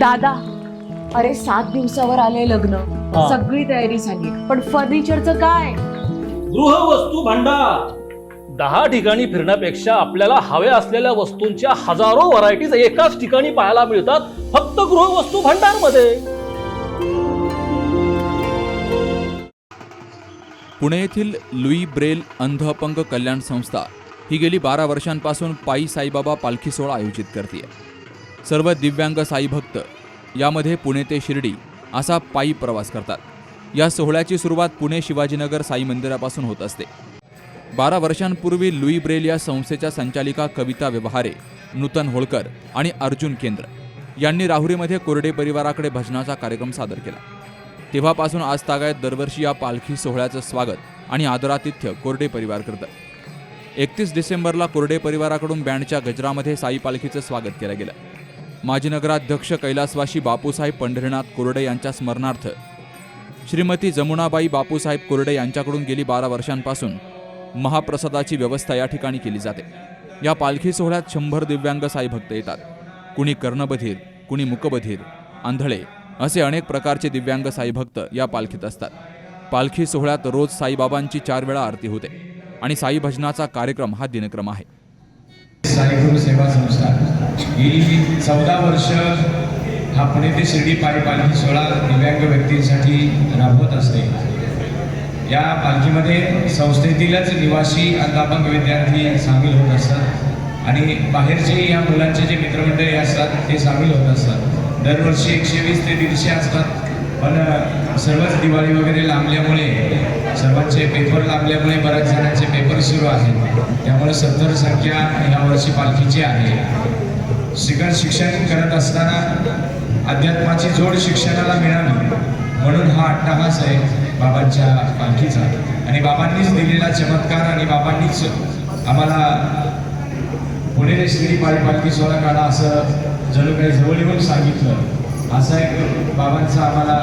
दादा अरे सात दिवसावर आले लग्न. हा. सगळी तयारी झाली. पण फर्निचरचं काय? गृहवस्तू भांडार. दहा ठिकाणी फिरण्यापेक्षा आपल्याला हव्या असलेल्या वस्तूंच्या हजारो व्हरायटीज एकाच ठिकाणी पाहायला मिळतात फक्त गृहवस्तू भांडारमध्ये पुणे येथील लुई ब्रेल अंध अपंग कल्याण संस्था ही गेली बारा वर्षांपासून पायी साईबाबा पालखी सोहळा आयोजित करते सर्व दिव्यांग साई भक्त यामध्ये पुणे ते शिर्डी असा पायी प्रवास करतात. या सोहळ्याची सुरुवात पुणे शिवाजीनगर साई मंदिरापासून होत असते. बारा वर्षांपूर्वी लुई ब्रेल या संस्थेच्या संचालिका कविता व्यवहारे नूतन होळकर आणि अर्जुन केंद्र यांनी राहुरीमध्ये कोरडे परिवाराकडे भजनाचा कार्यक्रम सादर केला. तेव्हापासून आज तागायत दरवर्षी या पालखी सोहळ्याचं स्वागत आणि आदरातिथ्य कोरडे परिवार करतं. एकतीस डिसेंबरला कोरडे परिवाराकडून बँडच्या गजरामध्ये साई पालखीचं स्वागत केलं गेलं. माजी नगराध्यक्ष कैलासवाशी बापूसाहेब पंढरीनाथ कोरडे यांच्या स्मरणार्थ. श्रीमती जमुनाबाई बापूसाहेब कोरडे यांच्याकडून गेली बारा वर्षांपासून महाप्रसादाची व्यवस्था या ठिकाणी केली जाते. या पालखी सोहळ्यात शंभर दिव्यांग साई भक्त येतात. कुणी कर्णबधीर कुणी मुकबधीर आंधळे असे अनेक प्रकारचे दिव्यांग साई भक्त या पालखीत असतात. पालखी सोहळ्यात रोज साईबाबांची चार वेळा आरती होते आणि साई भजनाचा कार्यक्रम हा दिनक्रम आहे. साईगुरु सेवा गेली चौदा वर्ष हा पुणे ते शिर्डी पायी पालखी सोहळा दिव्यांग व्यक्तींसाठी राबवत असते. या पालखीमध्ये संस्थेतीलच निवासी अंधापंग विद्यार्थी सामील होत असतात आणि बाहेरचे या मुलांचे जे मित्रमंडळी असतात ते सामील होत असतात. दरवर्षी एकशे वीस ते दीडशे असतात. पण सर्वच दिवाळी वगैरे लांबल्यामुळे सर्वांचे पेपर लांबल्यामुळे बऱ्याच जणांचे पेपर सुरू आहेत. त्यामुळे सत्तर संख्या यावर्षी पालखीची आहे. शिकण शिक्षण करत असताना अध्यात्माची जोड शिक्षणाला मिळावी म्हणून हा अट्टहास आहे बाबांच्या पालखीचा. आणि बाबांनीच दिलेला चमत्कार आणि बाबांनीच आम्हाला पुणे श्री पाळी पालखी सोहळा काढा असं जणू काही जवळ येऊन सांगितलं. असा एक बाबांचा आम्हाला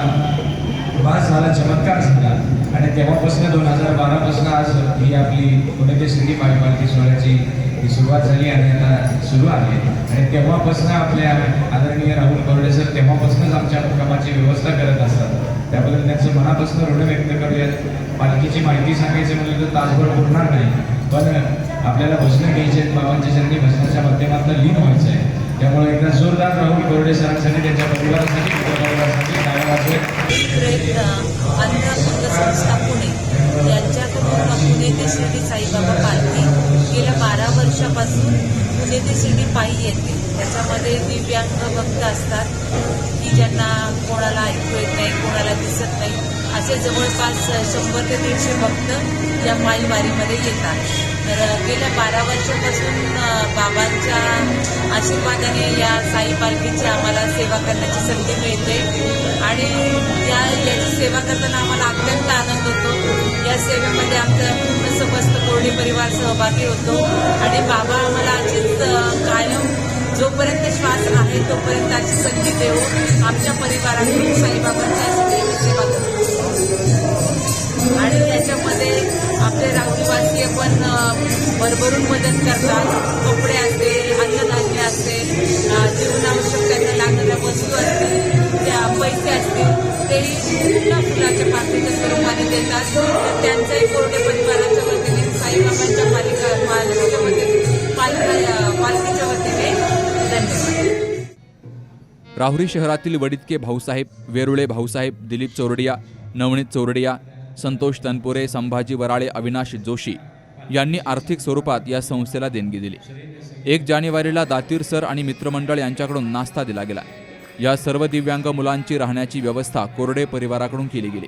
भास झाला चमत्कार झाला. आणि तेव्हापासून दोन हजार बारापासून आज ही आपली पुणे श्री पाळी पालखी सोहळ्याची ही सुरुवात झाली आणि आता सुरू आहे. आणि तेव्हापासून आपल्या आदरणीय राहुल कवडे सर तेव्हापासूनच आमच्या मुक्कामाची व्यवस्था करत असतात. त्याबद्दल त्यांचं मनापासून ऋण व्यक्त करूयात. पालखीची माहिती सांगायचं म्हणजे तर तासभर पुरणार नाही. पण आपल्याला भजनं घ्यायचे आहेत. बाबांच्या चरणी भजनाच्या माध्यमातून लीन व्हायचं आहे. त्यामुळे एकदा जोरदार राहुल कवडे सरांसाठी त्यांच्या परिवारासाठी परिवारासाठी यांच्याकडून पुणे ते शिर्डी साईबाबा पालखी पासून पुणे ते शिर्डी पायी येते. त्याच्यामध्ये दिव्यांग भक्त असतात की ज्यांना कोणाला ऐकू येत नाही कोणाला दिसत नाही. असे जवळपास शंभर ते दीडशे भक्त या पायी वारीमध्ये येतात. तर गेल्या बारा वर्षापासून बाबांच्या आशीर्वादाने या साई पालखीची आम्हाला सेवा करण्याची संधी मिळते. आणि या याची सेवा करताना आम्हाला अत्यंत आनंद सेवेमध्ये आमचा पूर्ण समस्त कोरडी परिवार सहभागी होतो. आणि बाबा आम्हाला अशीच कायम जोपर्यंत श्वास आहे तोपर्यंत अशी संधी देऊ आमच्या परिवारातून साईबाबांच्या सेवा करू आणि त्याच्यामध्ये आपले राहुलवासीय पण भरभरून मदत करतात. कपडे असतील अन्नधान्य असेल जीवनावश्यक त्यांना लागणाऱ्या वस्तू असतील त्या पैसे असतील तेही पूर्ण फुलाच्या पाकळीच्या स्वरूपात देतात. तर कोरडे परिवाराच्या वतीने साईबाबांच्या पालिका महाराष्ट्राच्या वतीने पालिका पालिकेच्या वतीने. धन्यवाद. राहुरी शहरातील वडितके भाऊसाहेब वेरुळे भाऊसाहेब दिलीप चोरडिया नवनीत चोरडिया संतोष तनपुरे संभाजी वराळे अविनाश जोशी यांनी आर्थिक स्वरूपात या संस्थेला देणगी दिली. एक जानेवारीला दातीर सर आणि मित्रमंडळ यांच्याकडून नाश्ता दिला गेला. या सर्व दिव्यांग मुलांची राहण्याची व्यवस्था कोरडे परिवाराकडून केली गेली.